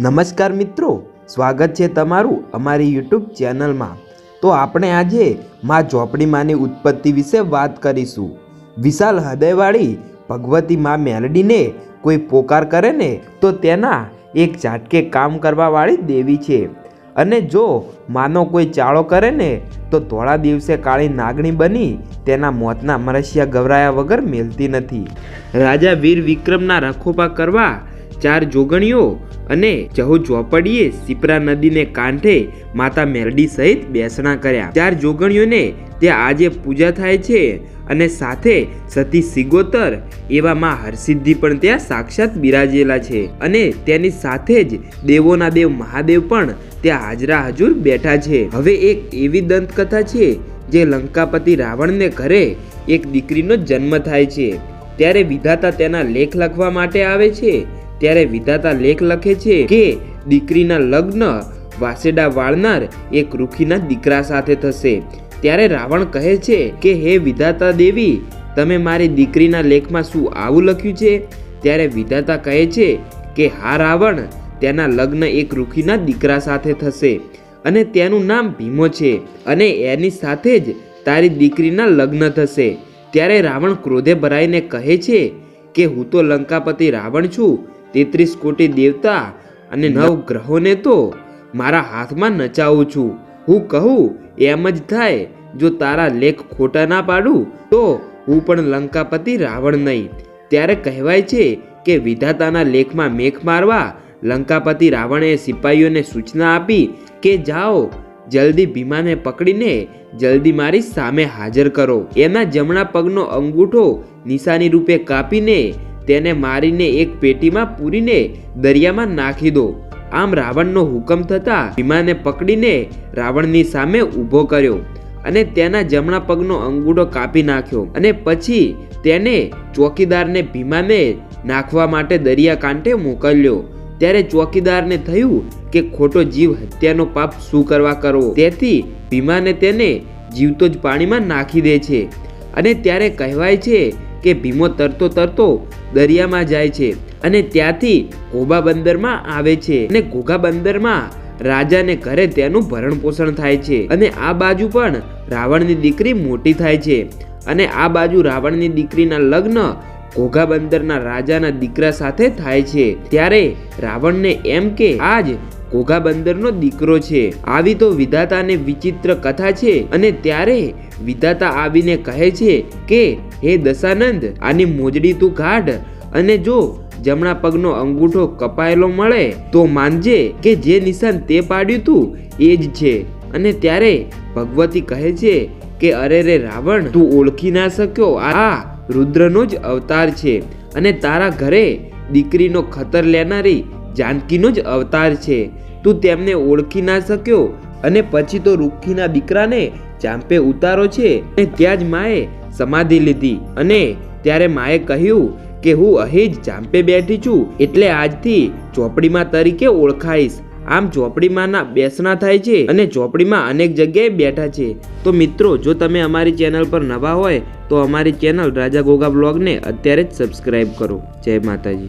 નમસ્કાર મિત્રો, સ્વાગત છે તમારું અમારી યુટ્યુબ ચેનલમાં. તો આપણે આજે મા ઝોપડીમાંની ઉત્પત્તિ વિશે વાત કરીશું. વિશાલ હૃદયવાળી ભગવતી મા મેલડીને કોઈ પોકાર કરે ને, તો તેના એક ઝાટકે કામ કરવાવાળી દેવી છે. અને જો માનો કોઈ ચાળો કરે ને, તો ધોળા દિવસે કાળી નાગણી બની તેના મોતના મરસિયા ગવરાયા વગર મેલતી નથી. રાજા વીર વિક્રમના રખોપા કરવા ચાર જોગણીઓ અને જહુ ચોપડીએ સિપરા નદીને કાંઠે માતા મેરડી સહિત બેસણા કર્યા. ચાર જોગણીઓને ત્યાં આજે પૂજા થાય છે અને સાથે સતી સિગોતર એવા હરસિદ્ધિ પણ ત્યાં સાક્ષાત બિરાજેલા છે. અને તેની સાથે જ દેવોના દેવ મહાદેવ પણ ત્યાં હાજરા હજુર બેઠા છે. હવે એક એવી દંતકથા છે જે લંકાપતિ રાવણને ઘરે એક દીકરીનો જન્મ થાય છે. ત્યારે વિધાતા તેના લેખ લખવા માટે આવે છે. ત્યારે વિધાતા લેખ લખે છે કે દીકરીના લગ્ન વાસેડા વાળનાર એક રૂખીના દીકરા સાથે થશે. ત્યારે રાવણ કહે છે કે, હે વિધાતા દેવી, તમે મારી દીકરીના લેખમાં શું આવું લખ્યું છે? ત્યારે વિધાતા કહે છે કે, હા, રાવણ, તેના લગ્ન એક રૂખીના દીકરા સાથે થશે અને તેનું નામ ભીમો છે અને એની સાથે જ તારી દીકરીના લગ્ન થશે. ત્યારે રાવણ ક્રોધે ભરાઈને કહે છે કે, હું તો લંકાપતિ રાવણ છું તેત્રીસ કોટી દેવતા અને નવ ગ્રહોને તો મારા હાથમાં નચાવું છું. હું કહું એમ જ થાય જો તારા લેખ ખોટા ના પાડું તો હું પણ લંકાપતિ રાવણ નહીં. ત્યારે કહેવાય છે કે વિધાતાના લેખમાં મેખ મારવા લંકાપતિ રાવણે સિપાહીઓને સૂચના આપી કે જાઓ જલ્દી ભીમાને પકડીને જલ્દી મારી સામે હાજર કરો. એના જમણા પગનો અંગૂઠો નિશાની રૂપે કાપીને તેને મારીને એક પેટીમાં પૂરીને દરિયામાં નાખી દો. આમ રાવણનો હુકમ થતા ભીમાને પકડીને રાવણની સામે ઊભો કર્યો અને તેના જમણા પગનો અંગૂઠો કાપી નાખ્યો અને પછી તેને ચોકીદારને ભીમાને નાખવા માટે દરિયા કાંઠે મોકલ્યો. ત્યારે ચોકીદારને થયું કે ખોટો જીવ હત્યાનો પાપ શું કરવા કરવો? તેથી ભીમાને તેને જીવતો જ પાણીમાં નાખી દે છે. અને ત્યારે કહેવાય છે કે ભીમો તરતો તરતો દરિયામાં જાય છે અને ત્યાંથી ઘોબા બંદરમાં આવે છે. અને ઘોઘા બંદરમાં રાજાને ઘરે તેનું ભરણ પોષણ થાય છે અને આ બાજુ પણ રાવણની દીકરી મોટી થાય છે. અને આ બાજુ રાવણની દીકરીના લગ્ન ઘોઘા બંદરના રાજાના દીકરા સાથે થાય છે. ત્યારે રાવણને એમ કે, આજ ઘોઘા બંદરનો દીકરો છે. આવી તો વિધાતાને વિચિત્ર કથા છે અને ત્યારે વિધાતા આવીને કહે છે કે, હે દશાનંદ, આની મોજડી તું કાઢ અને જો જમણા પગનો અંગૂઠો કપાયેલો મળે, તો માનજે કે જે નિશાન તે પાડ્યું તું એ જ છે. અને ત્યારે ભગવતી કહે છે કે, અરે રે રાવણ, તું ઓળખી ના શક્યો. આ રુદ્રનો જ અવતાર છે અને તારા ઘરે દીકરીનો ખતર લેનારી જાનકીનો જ અવતાર છે. તું તેમને ઓળખી ના શક્યો અને પછી તો રૂખીના દીકરાને ચાંપે ઉતારો છે અને ત્યાં જ માએ સમાધિ લીધી. અને ત્યારે માએ કહ્યું કે હું અહીં જ ચાંપે બેઠી છું એટલે આજથી ચોપડીમાં તરીકે ઓળખાઈશ. આમ ચોપડીમાંના બેસણા થાય છે અને ચોપડીમાં અનેક જગ્યાએ બેઠા છે. તો મિત્રો, જો તમે અમારી ચેનલ પર નવા હોય તો અમારી ચેનલ રાજા ગોગા બ્લોગને અત્યારે જ સબસ્ક્રાઈબ કરો. જય માતાજી.